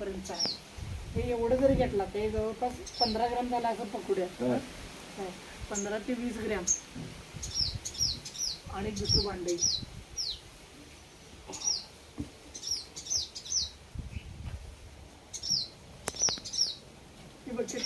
पर्यंत आहे. हे एवढं जरी घेतला ते जवळपास पंधरा ग्राम झाला असं पकडूया. हा. पंधरा ते वीस ग्रॅम. आणि दुसरं भांडे हे बघ ते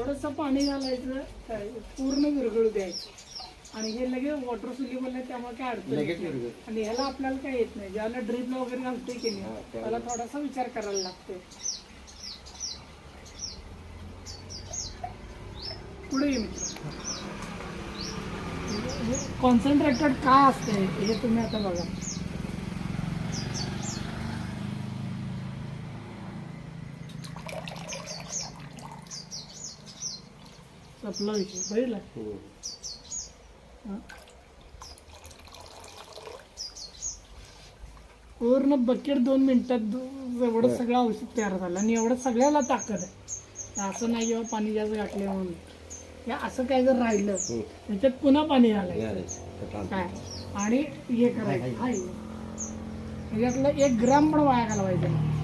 थोडस पाणी घालायचं काय पूर्ण विरघळू द्यायचं. आणि हे लगेच वॉटर सुलिबल आहे त्यामुळे काय अडचण येत नाही. आणि ह्याला आपल्याला काय येत नाही. ज्याला ड्रिपला वगैरे घालतोय की हा, नाही त्याला- त्याला थोडासा विचार करायला लागतोय. पुढे ये मित्र. कॉन्सन्ट्रेटेड काय असते हे तुम्ही आता बघा. विषय बघितला हम्म. हा. पूर्ण बकेट दोन मिनिटात एवढं सगळं औषध तयार झालं आणि एवढं सगळ्याला ताकद आहे असं नाही किंवा पाणी जास्त घातले म्हणून हे असं काय जर राहिलं हम्म. त्याच्यात पुन्हा पाणी घालायचं. आता काय आणि हे करायचं हाय. एक ग्राम पण वाया घालवायचं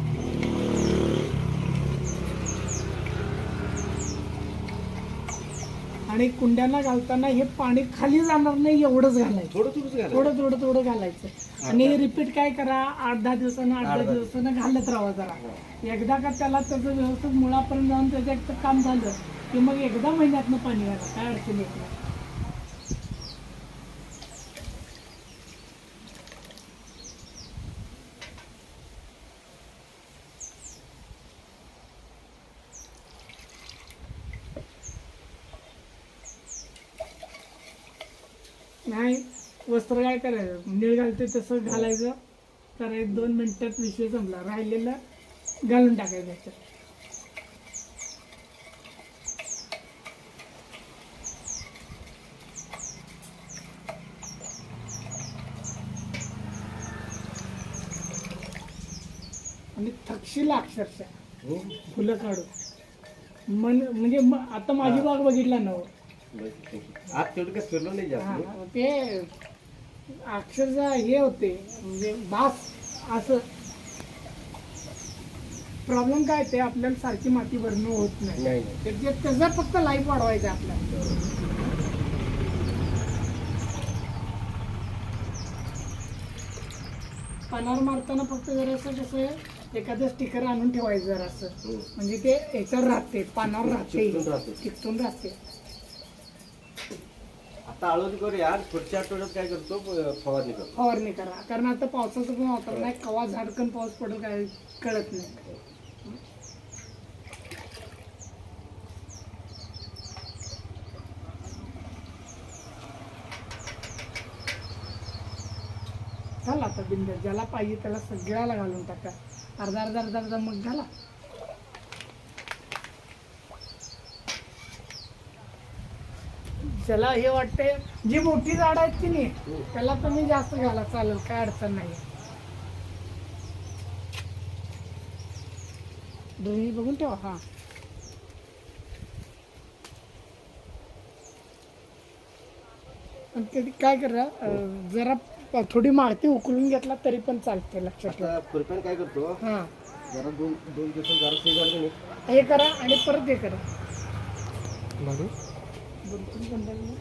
आणि कुंड्यांना घालताना हे पाणी खाली जाणार नाही एवढंच घालायचं. थोडं थोडंच. थोडं थोडं थोडं घालायचं. आणि रिपीट काय करा आठ दहा दिवसानं आठ दहा दिवसानं घालत राहा जरा. एकदा का त्याला त्याचं व्यवस्थित मुळापर्यंत जाऊन त्याचं एकदा काम झालं की मग एकदा महिन्यातनं पाणी घाला काय अडचण येत नाही. नाही वस्त्र काय करायचं? नीळ घालते तसं घालायचं. तर एक दोन मिनिटात विषय संपला. राहिलेलं घालून टाकायचं त्याच्यात. आणि थक्षीला अक्षरशः. हम्म. फुलं काढून. मन म्हणजे म- आता माझी बाग बघितला ना हो. बस. आत तेवढं काय फिरलो नाही जास्त हा, ते अक्षरशः हे होते म्हणजे बास असं प्रॉब्लेम काय ते आपल्याला सारखी माती भरणं होत नाही नाही नाही त्याच्यात त्याचा फक्त लाईफ वाढवायचा आपल्याला पानावर मारताना फक्त जरासं कसं आहे एखादं स्टिकर आणून ठेवायचं जरासं हम्म. म्हणजे ते याच्यावर राहते पानावर राहते चिकटून राहते. चिकटून राहते आता आळवणी करू यार. पुढच्या आठवड्यात काय करतो? फवारणी करतो. फवारणी करा. कारण आता पावसाचं पण वातावरण आहे. कवा झाडकन पाऊस पडेल काय कळत नाही. झाला आता बिंद ज्याला पाहिजे त्याला सगळ्याला घालून टाका. अर्धा अर्धा अर्धा अर्धा मग घाला. ज्याला हे वाटते जी मोठी झाड आहेत की नाही त्याला तुम्ही जास्त घाला चालेल काय अडचण नाही दोन्ही बघून ठेवा हा. कधी काय करा अं, जरा प- थोडी माती उकळून घेतला तरी पण चालते लक्षात ठेवा. आता खुरप्यान काय करतो? हा. जरा दोन दिवसात जरा हे करा आणि परत हे करा. Buntung sandalnya.